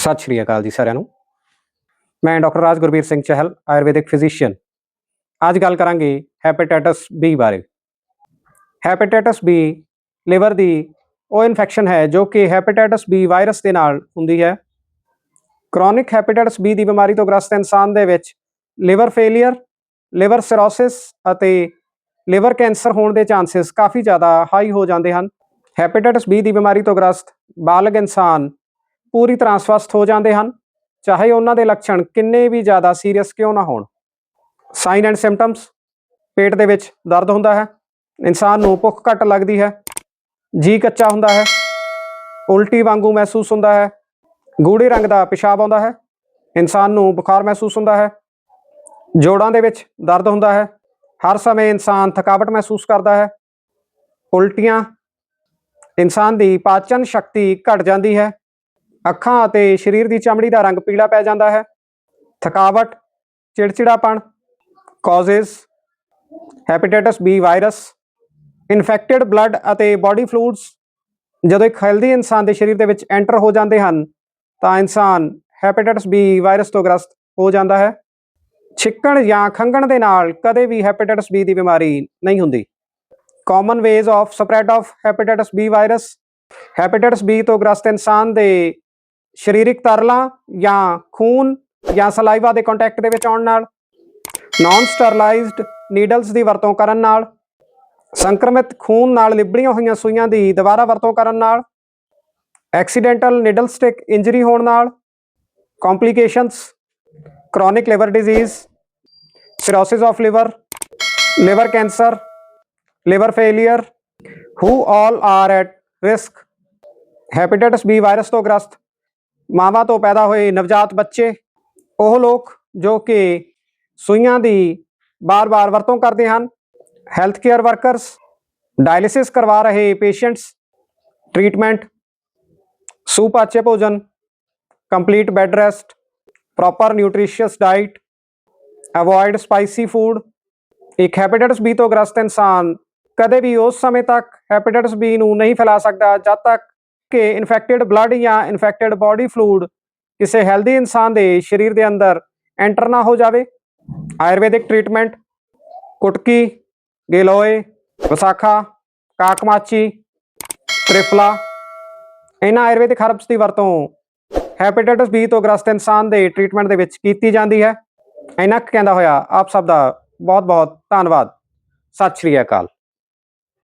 ਸਤਿ ਸ਼੍ਰੀ ਅਕਾਲ ਜੀ ਸਾਰਿਆਂ ਨੂੰ। ਮੈਂ doctor Raj Gurbir Singh Chahal, ayurvedic physician. ਅੱਜ ਗੱਲ ਕਰਾਂਗੇ ਹੈਪੇਟਾਈਟਸ ਬੀ ਬਾਰੇ। ਹੈਪੇਟਾਈਟਸ ਬੀ ਲਿਵਰ ਦੀ ਉਹ ਇਨਫੈਕਸ਼ਨ ਹੈ ਜੋ ਕਿ ਹੈਪੇਟਾਈਟਸ ਬੀ ਵਾਇਰਸ ਦੇ ਨਾਲ ਹੁੰਦੀ ਹੈ। ਕ੍ਰੋਨਿਕ ਹੈਪੇਟਾਈਟਸ ਬੀ ਦੀ ਬਿਮਾਰੀ ਤੋਂ ਗ੍ਰਸਤ ਇਨਸਾਨ ਦੇ ਵਿੱਚ ਲਿਵਰ ਫੇਲਿਅਰ ਲਿਵਰ ਸਿਰੋਸਿਸ ਅਤੇ ਲਿਵਰ ਕੈਂਸਰ ਹੋਣ ਦੇ ਚਾਂਸਸ ਕਾਫੀ ਜ਼ਿਆਦਾ ਹਾਈ ਹੋ ਜਾਂਦੇ ਹਨ। ਹੈਪੇਟਾਈਟਸ ਬੀ ਦੀ ਬਿਮਾਰੀ ਤੋਂ ਗ੍ਰਸਤ ਬਾਲਗ ਇਨਸਾਨ ਪੂਰੀ ਤਰ੍ਹਾਂ ਸਵਸਥ ਹੋ ਜਾਂਦੇ ਹਨ। ਚਾਹੇ ਉਹਨਾਂ ਦੇ ਲੱਛਣ ਕਿੰਨੇ ਵੀ ਜ਼ਿਆਦਾ ਸੀਰੀਅਸ ਕਿਉਂ ਨਾ ਹੋਣ। ਸਾਈਨ ਐਂਡ ਸਿੰਪਟਮਸ ਪੇਟ ਦੇ ਵਿੱਚ ਦਰਦ ਹੁੰਦਾ ਹੈ। ਇਨਸਾਨ ਨੂੰ ਭੁੱਖ ਘੱਟ ਲੱਗਦੀ ਹੈ। ਜੀ ਕੱਚਾ ਹੁੰਦਾ ਹੈ। ਉਲਟੀ ਵਾਂਗੂ ਮਹਿਸੂਸ ਹੁੰਦਾ ਹੈ। ਗੂੜੇ ਰੰਗ ਦਾ ਪਿਸ਼ਾਬ ਆਉਂਦਾ ਹੈ। ਇਨਸਾਨ ਨੂੰ ਬੁਖਾਰ ਮਹਿਸੂਸ ਹੁੰਦਾ ਹੈ। ਜੋੜਾਂ ਦੇ ਵਿੱਚ ਦਰਦ ਹੁੰਦਾ ਹੈ। ਹਰ ਸਮੇਂ ਇਨਸਾਨ ਥਕਾਵਟ ਮਹਿਸੂਸ ਕਰਦਾ ਹੈ। ਉਲਟੀਆਂ, ਇਨਸਾਨ ਦੀ ਪਾਚਨ ਸ਼ਕਤੀ ਘਟ ਜਾਂਦੀ ਹੈ। ਅੱਖਾਂ ਅਤੇ ਸਰੀਰ ਦੀ ਚਮੜੀ ਦਾ ਰੰਗ ਪੀਲਾ ਪੈ ਜਾਂਦਾ ਹੈ। ਥਕਾਵਟ, ਚਿੜਚਿੜਾਪਣ causes hepatitis B virus infected blood ਅਤੇ ਬਾਡੀ ਫਲੂਇਡਸ ਜਦੋਂ ਇੱਕ ਹੈਲਦੀ ਇਨਸਾਨ ਦੇ ਸਰੀਰ ਦੇ ਵਿੱਚ ਐਂਟਰ ਹੋ ਜਾਂਦੇ ਹਨ, ਤਾਂ ਇਨਸਾਨ ਹੈਪੇਟਾਈਟਸ ਬੀ ਵਾਇਰਸ ਤੋਂ ਗ੍ਰਸਤ ਹੋ ਜਾਂਦਾ ਹੈ। ਛਿੱਕਣ ਜਾਂ ਖੰਘਣ ਦੇ ਨਾਲ ਕਦੇ ਵੀ ਹੈਪੇਟਾਈਟਸ ਬੀ ਦੀ ਬਿਮਾਰੀ ਨਹੀਂ ਹੁੰਦੀ। Common ways of spread of hepatitis B virus hepatitis B ਤੋਂ ਗ੍ਰਸਤ ਇਨਸਾਨ ਦੇ ਸਰੀਰਕ ਤਰਲਾਂ ਜਾਂ ਖੂਨ ਜਾਂ ਸਲਾਈਵਾ ਦੇ ਕੰਟੈਕਟ ਦੇ ਵਿੱਚ ਆਉਣ ਨਾਲ ਨਾਨ ਸਟਰਲਾਈਜ਼ਡ ਨੀਡਲਸ ਦੀ ਵਰਤੋਂ ਕਰਨ ਨਾਲ, ਸੰਕਰਮਿਤ ਖੂਨ ਨਾਲ ਲਿਬੜੀਆਂ ਹੋਈਆਂ ਸੂਈਆਂ ਦੀ ਦੁਬਾਰਾ ਵਰਤੋਂ ਕਰਨ ਨਾਲ ਐਕਸੀਡੈਂਟਲ ਨੀਡਲ ਸਟਿਕ ਇੰਜਰੀ ਹੋਣ ਨਾਲ complications chronic liver disease cirrhosis of liver liver cancer liver failure who all are at risk hepatitis B virus ਤੋਂ ਗ੍ਰਸਤ ਮਾਵਾਂ ਤੋਂ ਪੈਦਾ ਹੋਏ ਨਵਜਾਤ ਬੱਚੇ, ਉਹ ਲੋਕ ਜੋ ਕਿ ਸੂਈਆਂ ਦੀ ਬਾਰ-ਬਾਰ ਵਰਤੋਂ ਕਰਦੇ ਹਨ ਹੈਲਥ ਕੇਅਰ ਵਰਕਰਸ ਡਾਇਲਿਸਿਸ ਕਰਵਾ ਰਹੇ ਪੇਸ਼ੈਂਟਸ ਟ੍ਰੀਟਮੈਂਟ ਸੁਪਾਚੇ ਭੋਜਨ complete bed rest proper nutritious diet avoid spicy food ਇੱਕ ਹੈਪੇਟਾਈਟਸ ਬੀ ਤੋਂ ਗ੍ਰਸਤ ਇਨਸਾਨ ਕਦੇ ਵੀ ਉਸ ਸਮੇਂ ਤੱਕ ਹੈਪੇਟਾਈਟਸ ਬੀ ਨੂੰ ਨਹੀਂ ਫੈਲਾ ਸਕਦਾ ਜਦ ਤੱਕ ਕਿ ਇਨਫੈਕਟਿਡ ਬਲੱਡ ਜਾਂ ਇਨਫੈਕਟਿਡ ਬਾਡੀ ਫਲੂਡ ਕਿਸੇ ਹੈਲਦੀ ਇਨਸਾਨ ਦੇ ਸਰੀਰ ਦੇ ਅੰਦਰ ਐਂਟਰ ਨਾ ਹੋ ਜਾਵੇ। ਆਯੁਰਵੈਦਿਕ ਟ੍ਰੀਟਮੈਂਟ ਕੁਟਕੀ, ਗੇਲੋਏ, ਵਿਸਾਖਾ, ਕਾਕਮਾਚੀ, ਤ੍ਰਿਫਲਾ, ਇਹਨਾਂ ਆਯੁਰਵੈਦਿਕ ਹਰਬਸ ਦੀ ਵਰਤੋਂ ਹੈਪੇਟਾਈਟਸ ਬੀ ਤੋਂ ਗ੍ਰਸਤ ਇਨਸਾਨ ਦੇ ਟ੍ਰੀਟਮੈਂਟ ਦੇ ਵਿੱਚ ਕੀਤੀ ਜਾਂਦੀ ਹੈ। ਇਹਨਾਂ ਕੁ ਕਹਿੰਦਾ ਹੋਇਆ, ਆਪ ਸਭ ਦਾ ਬਹੁਤ ਬਹੁਤ ਧੰਨਵਾਦ। ਸਤਿ ਸ਼੍ਰੀ ਅਕਾਲ।